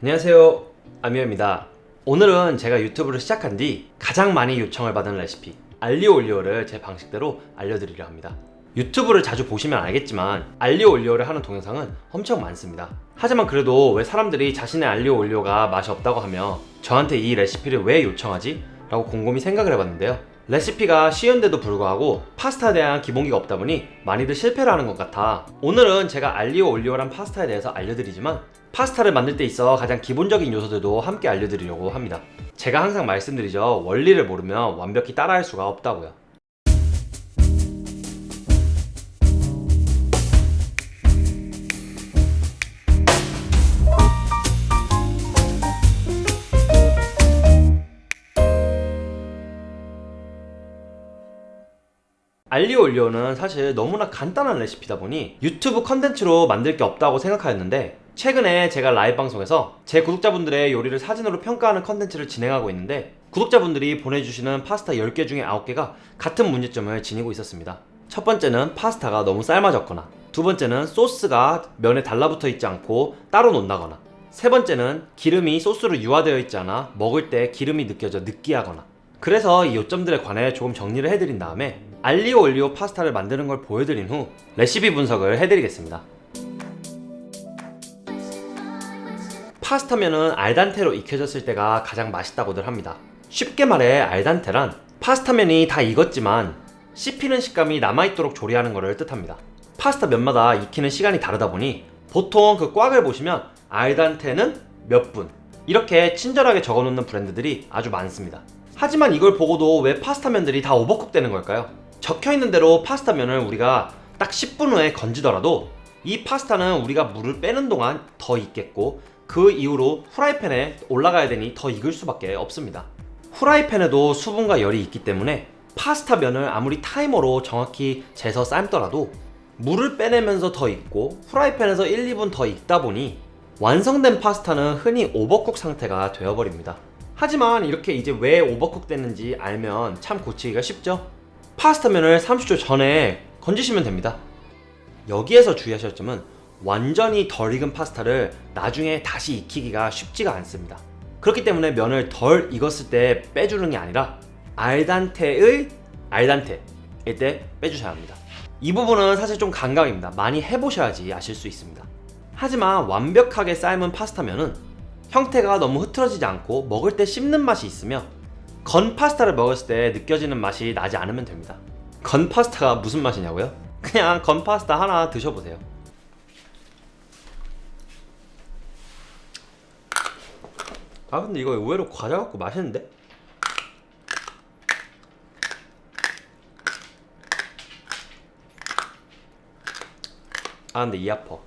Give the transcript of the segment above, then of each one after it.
안녕하세요. 아미오입니다. 오늘은 제가 유튜브를 시작한 뒤 가장 많이 요청을 받은 레시피 알리오 올리오를 제 방식대로 알려드리려 합니다. 유튜브를 자주 보시면 알겠지만 알리오 올리오를 하는 동영상은 엄청 많습니다. 하지만 그래도 왜 사람들이 자신의 알리오 올리오가 맛이 없다고 하며 저한테 이 레시피를 왜 요청하지? 라고 곰곰이 생각을 해봤는데요. 레시피가 쉬운데도 불구하고 파스타에 대한 기본기가 없다 보니 많이들 실패를 하는 것 같아. 오늘은 제가 알리오 올리오란 파스타에 대해서 알려드리지만 파스타를 만들 때 있어 가장 기본적인 요소들도 함께 알려드리려고 합니다. 제가 항상 말씀드리죠. 원리를 모르면 완벽히 따라할 수가 없다고요. 알리오 올리오는 사실 너무나 간단한 레시피다 보니 유튜브 컨텐츠로 만들 게 없다고 생각하였는데 최근에 제가 라이브 방송에서 제 구독자분들의 요리를 사진으로 평가하는 컨텐츠를 진행하고 있는데 구독자분들이 보내주시는 파스타 10개 중에 9개가 같은 문제점을 지니고 있었습니다. 첫 번째는 파스타가 너무 삶아졌거나 두 번째는 소스가 면에 달라붙어 있지 않고 따로 논다거나 세 번째는 기름이 소스로 유화되어 있지 않아 먹을 때 기름이 느껴져 느끼하거나 그래서 이 요점들에 관해 조금 정리를 해드린 다음에 알리오 올리오 파스타를 만드는 걸 보여드린 후 레시피 분석을 해드리겠습니다. 파스타면은 알단테로 익혀졌을 때가 가장 맛있다고들 합니다. 쉽게 말해 알단테란 파스타면이 다 익었지만 씹히는 식감이 남아있도록 조리하는 것을 뜻합니다. 파스타 면마다 익히는 시간이 다르다 보니 보통 그 꽉을 보시면 알단테는 몇 분 이렇게 친절하게 적어놓는 브랜드들이 아주 많습니다. 하지만 이걸 보고도 왜 파스타면들이 다 오버쿡 되는 걸까요? 적혀 있는 대로 파스타면을 우리가 딱 10분 후에 건지더라도 이 파스타는 우리가 물을 빼는 동안 더 익겠고 그 이후로 후라이팬에 올라가야 되니 더 익을 수밖에 없습니다. 후라이팬에도 수분과 열이 있기 때문에 파스타 면을 아무리 타이머로 정확히 재서 삶더라도 물을 빼내면서 더 익고 후라이팬에서 1, 2분 더 익다 보니 완성된 파스타는 흔히 오버쿡 상태가 되어버립니다. 하지만 이렇게 이제 왜 오버쿡 됐는지 알면 참 고치기가 쉽죠? 파스타면을 30초 전에 건지시면 됩니다. 여기에서 주의하실 점은 완전히 덜 익은 파스타를 나중에 다시 익히기가 쉽지가 않습니다. 그렇기 때문에 면을 덜 익었을 때 빼주는 게 아니라 알단테의 알단테 일 때 빼주셔야 합니다. 이 부분은 사실 좀 감각입니다. 많이 해보셔야지 아실 수 있습니다. 하지만 완벽하게 삶은 파스타면은 형태가 너무 흐트러지지 않고 먹을 때 씹는 맛이 있으며 건 파스타를 먹었을 때 느껴지는 맛이 나지 않으면 됩니다. 건 파스타가 무슨 맛이냐고요? 그냥 건 파스타 하나 드셔보세요. 아 근데 이거 의외로 과자 같고 맛있는데? 아 근데 이 아파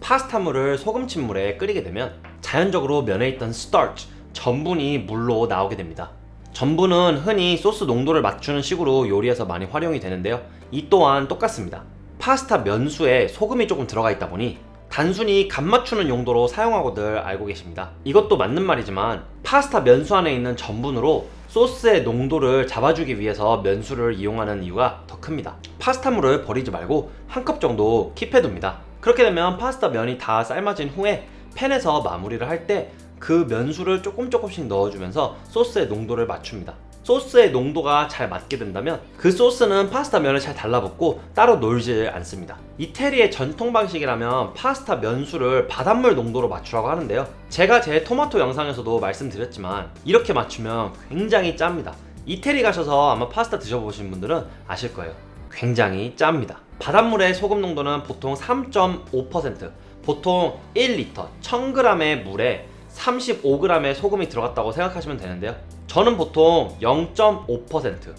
파스타물을 소금친물에 끓이게 되면 자연적으로 면에 있던 스타치, 전분이 물로 나오게 됩니다. 전분은 흔히 소스 농도를 맞추는 식으로 요리에서 많이 활용이 되는데요. 이 또한 똑같습니다. 파스타 면수에 소금이 조금 들어가 있다 보니 단순히 간 맞추는 용도로 사용하고들 알고 계십니다. 이것도 맞는 말이지만 파스타 면수 안에 있는 전분으로 소스의 농도를 잡아주기 위해서 면수를 이용하는 이유가 더 큽니다. 파스타물을 버리지 말고 한 컵 정도 킵해둡니다. 그렇게 되면 파스타 면이 다 삶아진 후에 팬에서 마무리를 할 때 그 면수를 조금 조금씩 넣어주면서 소스의 농도를 맞춥니다. 소스의 농도가 잘 맞게 된다면 그 소스는 파스타 면을 잘 달라붙고 따로 놀지 않습니다. 이태리의 전통 방식이라면 파스타 면수를 바닷물 농도로 맞추라고 하는데요. 제가 제 토마토 영상에서도 말씀드렸지만 이렇게 맞추면 굉장히 짭니다. 이태리 가셔서 아마 파스타 드셔보신 분들은 아실 거예요. 굉장히 짭니다. 바닷물의 소금 농도는 보통 3.5%, 보통 1리터 1000g의 물에 35g의 소금이 들어갔다고 생각하시면 되는데요. 저는 보통 0.5%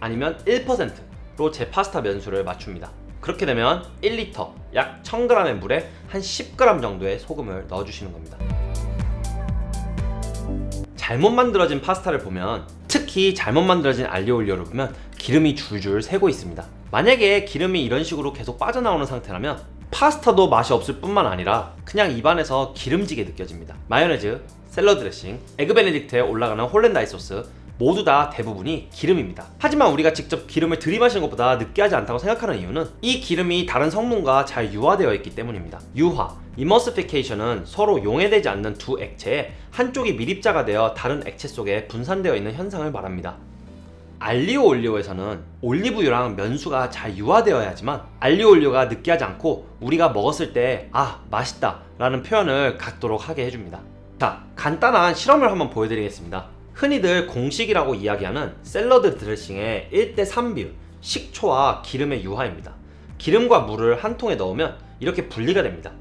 아니면 1%로 제 파스타 면수를 맞춥니다. 그렇게 되면 1리터 약 1000g의 물에 한 10g 정도의 소금을 넣어주시는 겁니다. 잘못 만들어진 파스타를 보면 특히 잘못 만들어진 알리올리오를 보면 기름이 줄줄 새고 있습니다. 만약에 기름이 이런 식으로 계속 빠져나오는 상태라면 파스타도 맛이 없을 뿐만 아니라 그냥 입안에서 기름지게 느껴집니다. 마요네즈, 샐러드 드레싱, 에그 베네딕트에 올라가는 홀랜다이 소스, 모두 다 대부분이 기름입니다. 하지만 우리가 직접 기름을 들이마시는 것보다 느끼하지 않다고 생각하는 이유는 이 기름이 다른 성분과 잘 유화되어 있기 때문입니다. 유화, immersification은 서로 용해되지 않는 두 액체에 한쪽이 밀입자가 되어 다른 액체 속에 분산되어 있는 현상을 말합니다. 알리오 올리오에서는 올리브유랑 면수가 잘 유화되어야지만 알리오 올리오가 느끼하지 않고 우리가 먹었을 때 아 맛있다 라는 표현을 갖도록 하게 해줍니다. 자 간단한 실험을 한번 보여드리겠습니다. 흔히들 공식이라고 이야기하는 샐러드 드레싱의 1대3 비율 식초와 기름의 유화입니다. 기름과 물을 한 통에 넣으면 이렇게 분리가 됩니다.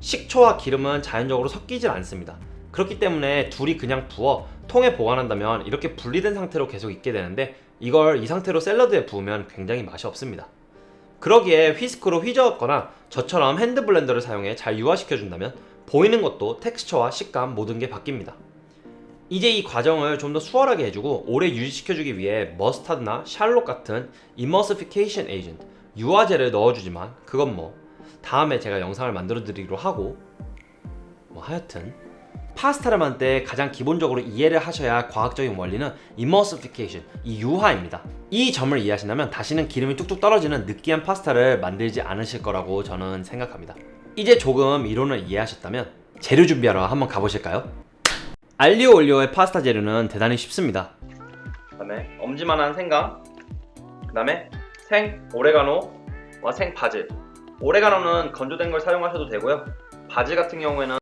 식초와 기름은 자연적으로 섞이질 않습니다. 그렇기 때문에 둘이 그냥 부어 통에 보관한다면 이렇게 분리된 상태로 계속 있게 되는데 이걸 이 상태로 샐러드에 부으면 굉장히 맛이 없습니다. 그러기에 휘스크로 휘저었거나 저처럼 핸드 블렌더를 사용해 잘 유화시켜 준다면 보이는 것도 텍스처와 식감 모든 게 바뀝니다. 이제 이 과정을 좀 더 수월하게 해주고 오래 유지시켜주기 위해 머스타드나 샬롯 같은 immersification agent 유화제를 넣어주지만 그건 뭐 다음에 제가 영상을 만들어 드리기로 하고 뭐 하여튼 파스타를 만들 때 가장 기본적으로 이해를 하셔야 할 과학적인 원리는 immersification, 이 유화입니다. 이 점을 이해하신다면 다시는 기름이 뚝뚝 떨어지는 느끼한 파스타를 만들지 않으실 거라고 저는 생각합니다. 이제 조금 이론을 이해하셨다면 재료 준비하러 한번 가보실까요? 알리오 올리오의 파스타 재료는 대단히 쉽습니다. 그다음에 엄지만한 생강, 그다음에 생 오레가노와 생 바질. 오레가노는 건조된 걸 사용하셔도 되고요. 바질 같은 경우에는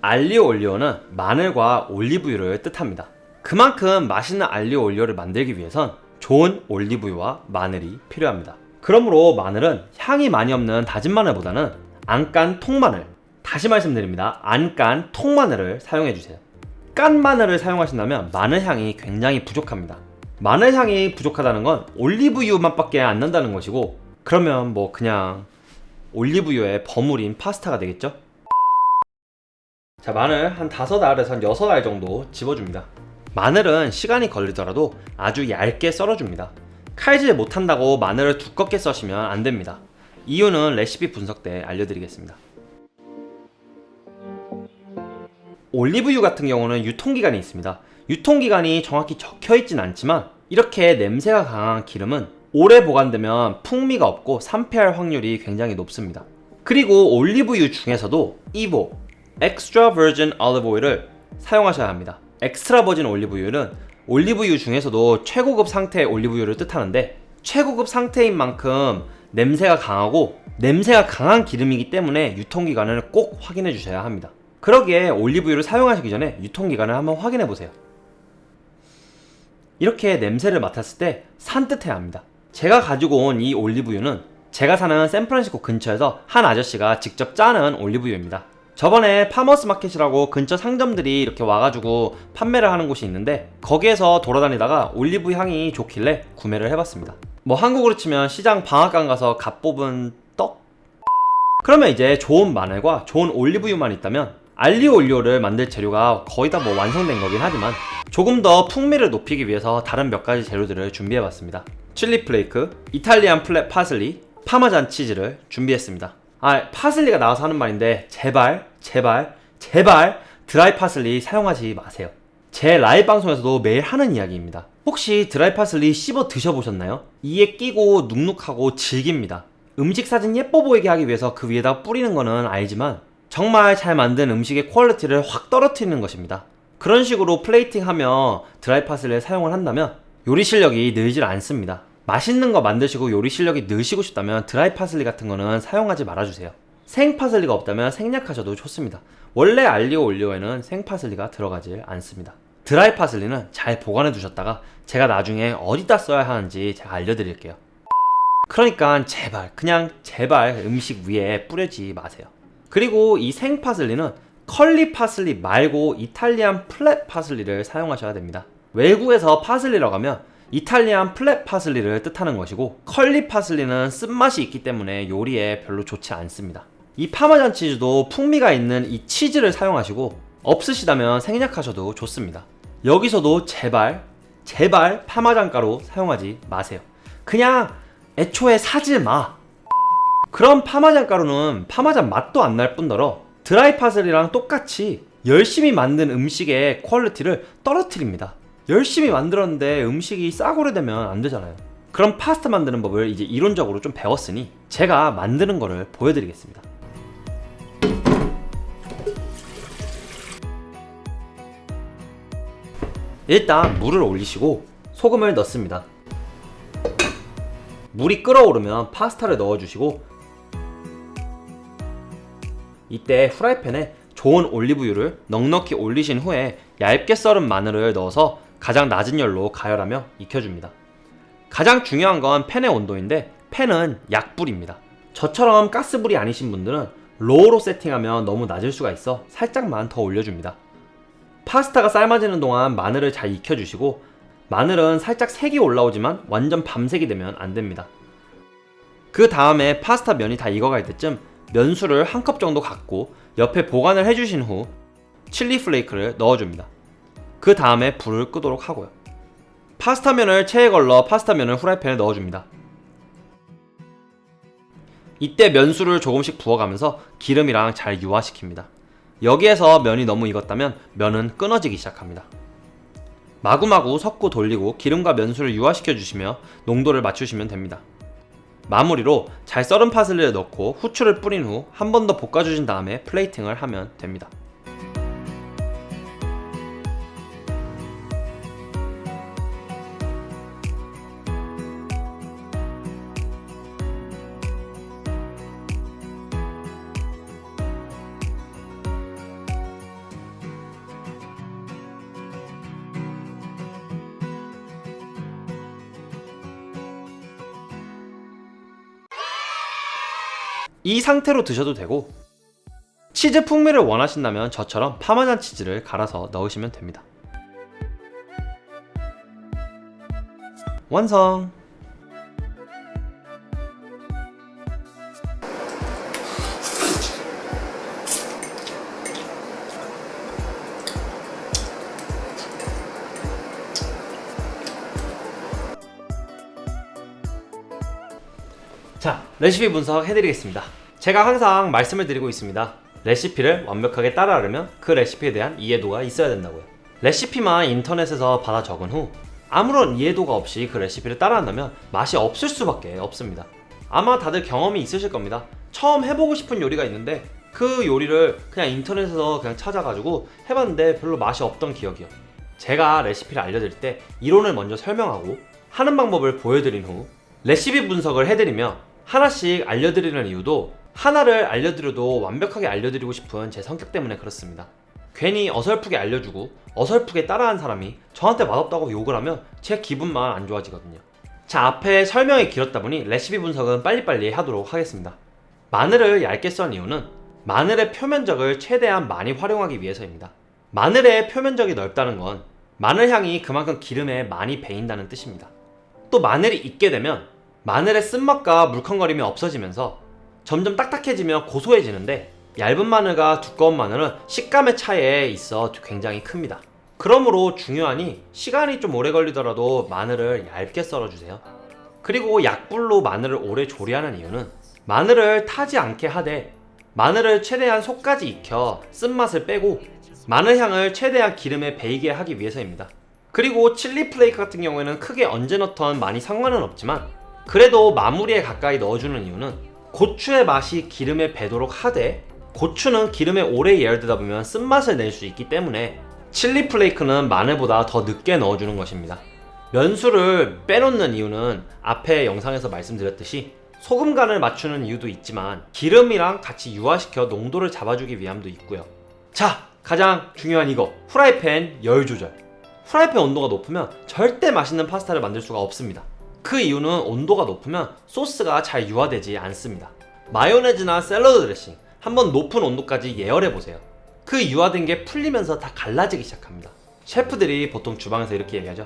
알리오 올리오는 마늘과 올리브유를 뜻합니다. 그만큼 맛있는 알리오 올리오를 만들기 위해선 좋은 올리브유와 마늘이 필요합니다. 그러므로 마늘은 향이 많이 없는 다진 마늘보다는 안 깐 통마늘, 다시 말씀드립니다. 안 깐 통마늘을 사용해 주세요. 깐 마늘을 사용하신다면 마늘 향이 굉장히 부족합니다. 마늘 향이 부족하다는 건 올리브유 맛밖에 안 난다는 것이고 그러면 뭐 그냥 올리브유에 버무린 파스타가 되겠죠? 자 마늘 한 다섯 알에서 한 여섯 알 정도 집어줍니다. 마늘은 시간이 걸리더라도 아주 얇게 썰어줍니다. 칼질 못한다고 마늘을 두껍게 써시면 안됩니다. 이유는 레시피 분석 때 알려드리겠습니다. 올리브유 같은 경우는 유통기간이 있습니다. 유통기간이 정확히 적혀있진 않지만 이렇게 냄새가 강한 기름은 오래 보관되면 풍미가 없고 산패할 확률이 굉장히 높습니다. 그리고 올리브유 중에서도 이보 엑스트라 버진 올리브 오일을 사용하셔야 합니다. 엑스트라 버진 올리브유는 올리브유 중에서도 최고급 상태의 올리브유를 뜻하는데 최고급 상태인 만큼 냄새가 강하고 냄새가 강한 기름이기 때문에 유통기간을 꼭 확인해 주셔야 합니다. 그러기에 올리브유를 사용하시기 전에 유통기간을 한번 확인해 보세요. 이렇게 냄새를 맡았을 때 산뜻해야 합니다. 제가 가지고 온 이 올리브유는 제가 사는 샌프란시스코 근처에서 한 아저씨가 직접 짜는 올리브유입니다. 저번에 파머스 마켓이라고 근처 상점들이 이렇게 와가지고 판매를 하는 곳이 있는데 거기에서 돌아다니다가 올리브 향이 좋길래 구매를 해봤습니다. 뭐 한국으로 치면 시장 방앗간 가서 갓 뽑은 떡? 그러면 이제 좋은 마늘과 좋은 올리브유만 있다면 알리오 올리오를 만들 재료가 거의 다 뭐 완성된 거긴 하지만 조금 더 풍미를 높이기 위해서 다른 몇 가지 재료들을 준비해봤습니다. 칠리 플레이크, 이탈리안 플랫 파슬리, 파마잔 치즈를 준비했습니다. 아, 파슬리가 나와서 하는 말인데 제발, 제발, 제발 드라이 파슬리 사용하지 마세요. 제 라이브 방송에서도 매일 하는 이야기입니다. 혹시 드라이 파슬리 씹어 드셔보셨나요? 이에 끼고 눅눅하고 질깁니다. 음식 사진 예뻐 보이게 하기 위해서 그 위에다 뿌리는 거는 알지만 정말 잘 만든 음식의 퀄리티를 확 떨어뜨리는 것입니다. 그런 식으로 플레이팅하며 드라이 파슬리를 사용을 한다면 요리 실력이 늘질 않습니다. 맛있는 거 만드시고 요리 실력이 느시고 싶다면 드라이 파슬리 같은 거는 사용하지 말아주세요. 생 파슬리가 없다면 생략하셔도 좋습니다. 원래 알리오 올리오에는 생 파슬리가 들어가지 않습니다. 드라이 파슬리는 잘 보관해 두셨다가 제가 나중에 어디다 써야 하는지 제가 알려드릴게요. 그러니까 제발 그냥 제발 음식 위에 뿌리지 마세요. 그리고 이 생 파슬리는 컬리 파슬리 말고 이탈리안 플랫 파슬리를 사용하셔야 됩니다. 외국에서 파슬리라고 하면 이탈리안 플랫 파슬리를 뜻하는 것이고 컬리 파슬리는 쓴맛이 있기 때문에 요리에 별로 좋지 않습니다. 이 파마잔 치즈도 풍미가 있는 이 치즈를 사용하시고 없으시다면 생략하셔도 좋습니다. 여기서도 제발 제발 파마잔 가루 사용하지 마세요. 그냥 애초에 사지 마. 그럼 파마잔 가루는 파마잔 맛도 안 날 뿐더러 드라이 파슬리랑 똑같이 열심히 만든 음식의 퀄리티를 떨어뜨립니다. 열심히 만들었는데 음식이 싸구려 되면 안 되잖아요. 그럼 파스타 만드는 법을 이제 이론적으로 좀 배웠으니 제가 만드는 거를 보여드리겠습니다. 일단 물을 올리시고 소금을 넣습니다. 물이 끓어오르면 파스타를 넣어주시고 이때 후라이팬에 좋은 올리브유를 넉넉히 올리신 후에 얇게 썰은 마늘을 넣어서 가장 낮은 열로 가열하며 익혀줍니다. 가장 중요한 건 팬의 온도인데 팬은 약불입니다. 저처럼 가스불이 아니신 분들은 로우로 세팅하면 너무 낮을 수가 있어 살짝만 더 올려줍니다. 파스타가 삶아지는 동안 마늘을 잘 익혀주시고 마늘은 살짝 색이 올라오지만 완전 밤색이 되면 안 됩니다. 그 다음에 파스타 면이 다 익어갈 때쯤 면수를 한 컵 정도 갖고 옆에 보관을 해주신 후 칠리 플레이크를 넣어줍니다. 그 다음에 불을 끄도록 하고요. 파스타 면을 체에 걸러 파스타 면을 후라이팬에 넣어줍니다. 이때 면수를 조금씩 부어가면서 기름이랑 잘 유화시킵니다. 여기에서 면이 너무 익었다면 면은 끊어지기 시작합니다. 마구마구 섞고 돌리고 기름과 면수를 유화시켜 주시며 농도를 맞추시면 됩니다. 마무리로 잘 썰은 파슬리를 넣고 후추를 뿌린 후 한 번 더 볶아주신 다음에 플레이팅을 하면 됩니다. 이 상태로 드셔도 되고 치즈 풍미를 원하신다면 저처럼 파마산 치즈를 갈아서 넣으시면 됩니다. 완성! 레시피 분석 해드리겠습니다. 제가 항상 말씀을 드리고 있습니다. 레시피를 완벽하게 따라하려면 그 레시피에 대한 이해도가 있어야 된다고요. 레시피만 인터넷에서 받아 적은 후 아무런 이해도가 없이 그 레시피를 따라한다면 맛이 없을 수밖에 없습니다. 아마 다들 경험이 있으실 겁니다. 처음 해보고 싶은 요리가 있는데 그 요리를 그냥 인터넷에서 그냥 찾아가지고 해봤는데 별로 맛이 없던 기억이요. 제가 레시피를 알려드릴 때 이론을 먼저 설명하고 하는 방법을 보여드린 후 레시피 분석을 해드리며 하나씩 알려드리는 이유도 하나를 알려드려도 완벽하게 알려드리고 싶은 제 성격 때문에 그렇습니다. 괜히 어설프게 알려주고 어설프게 따라한 사람이 저한테 맛없다고 욕을 하면 제 기분만 안 좋아지거든요. 자, 앞에 설명이 길었다 보니 레시피 분석은 빨리빨리 하도록 하겠습니다. 마늘을 얇게 썬 이유는 마늘의 표면적을 최대한 많이 활용하기 위해서입니다. 마늘의 표면적이 넓다는 건 마늘 향이 그만큼 기름에 많이 배인다는 뜻입니다. 또 마늘이 익게 되면 마늘의 쓴맛과 물컹거림이 없어지면서 점점 딱딱해지며 고소해지는데 얇은 마늘과 두꺼운 마늘은 식감의 차이에 있어 굉장히 큽니다. 그러므로 중요하니 시간이 좀 오래 걸리더라도 마늘을 얇게 썰어주세요. 그리고 약불로 마늘을 오래 조리하는 이유는 마늘을 타지 않게 하되 마늘을 최대한 속까지 익혀 쓴맛을 빼고 마늘 향을 최대한 기름에 배이게 하기 위해서입니다. 그리고 칠리 플레이크 같은 경우에는 크게 언제 넣던 많이 상관은 없지만 그래도 마무리에 가까이 넣어주는 이유는 고추의 맛이 기름에 배도록 하되 고추는 기름에 오래 예열되다 보면 쓴맛을 낼 수 있기 때문에 칠리 플레이크는 마늘보다 더 늦게 넣어주는 것입니다. 면수를 빼놓는 이유는 앞에 영상에서 말씀드렸듯이 소금 간을 맞추는 이유도 있지만 기름이랑 같이 유화시켜 농도를 잡아주기 위함도 있고요. 자, 가장 중요한 이거 후라이팬 열 조절. 후라이팬 온도가 높으면 절대 맛있는 파스타를 만들 수가 없습니다. 그 이유는 온도가 높으면 소스가 잘 유화되지 않습니다. 마요네즈나 샐러드 드레싱 한번 높은 온도까지 예열해 보세요. 그 유화된 게 풀리면서 다 갈라지기 시작합니다. 셰프들이 보통 주방에서 이렇게 얘기하죠.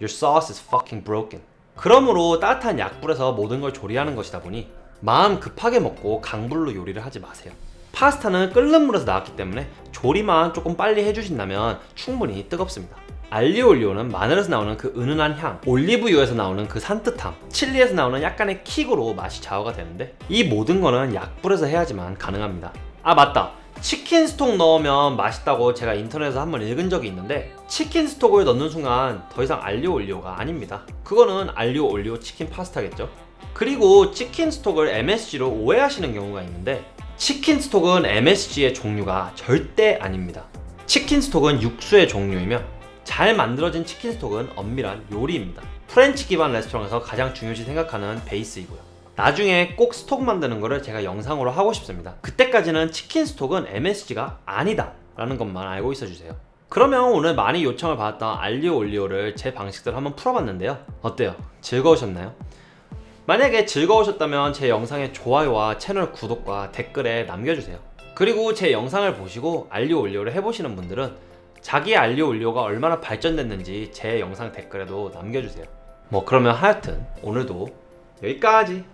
Your sauce is fucking broken. 그러므로 따뜻한 약불에서 모든 걸 조리하는 것이다 보니 마음 급하게 먹고 강불로 요리를 하지 마세요. 파스타는 끓는 물에서 나왔기 때문에 조리만 조금 빨리 해주신다면 충분히 뜨겁습니다. 알리올리오는 마늘에서 나오는 그 은은한 향, 올리브유에서 나오는 그 산뜻함, 칠리에서 나오는 약간의 킥으로 맛이 좌우가 되는데 이 모든 거는 약불에서 해야지만 가능합니다. 아 맞다. 치킨 스톡 넣으면 맛있다고 제가 인터넷에서 한번 읽은 적이 있는데 치킨 스톡을 넣는 순간 더 이상 알리오 올리오가 아닙니다. 그거는 알리오 올리오 치킨 파스타겠죠. 그리고 치킨 스톡을 MSG로 오해하시는 경우가 있는데 치킨 스톡은 MSG의 종류가 절대 아닙니다. 치킨 스톡은 육수의 종류이며 잘 만들어진 치킨 스톡은 엄밀한 요리입니다. 프렌치 기반 레스토랑에서 가장 중요시 생각하는 베이스이고요. 나중에 꼭 스톡 만드는 거를 제가 영상으로 하고 싶습니다. 그때까지는 치킨 스톡은 MSG가 아니다 라는 것만 알고 있어 주세요. 그러면 오늘 많이 요청을 받았던 알리오 올리오를 제 방식대로 한번 풀어봤는데요. 어때요? 즐거우셨나요? 만약에 즐거우셨다면 제 영상에 좋아요와 채널 구독과 댓글에 남겨주세요. 그리고 제 영상을 보시고 알리오 올리오를 해보시는 분들은 자기의 알리오 올리오가 얼마나 발전됐는지 제 영상 댓글에도 남겨주세요. 뭐 그러면 하여튼 오늘도 여기까지.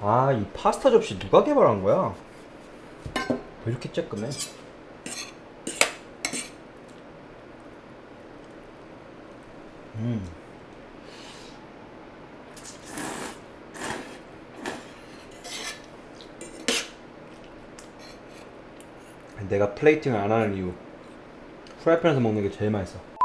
아, 이 파스타 접시 누가 개발한 거야? 왜 이렇게 쬐끔해? 음. 내가 플레이팅을 안 하는 이유. 프라이팬에서 먹는 게 제일 맛있어.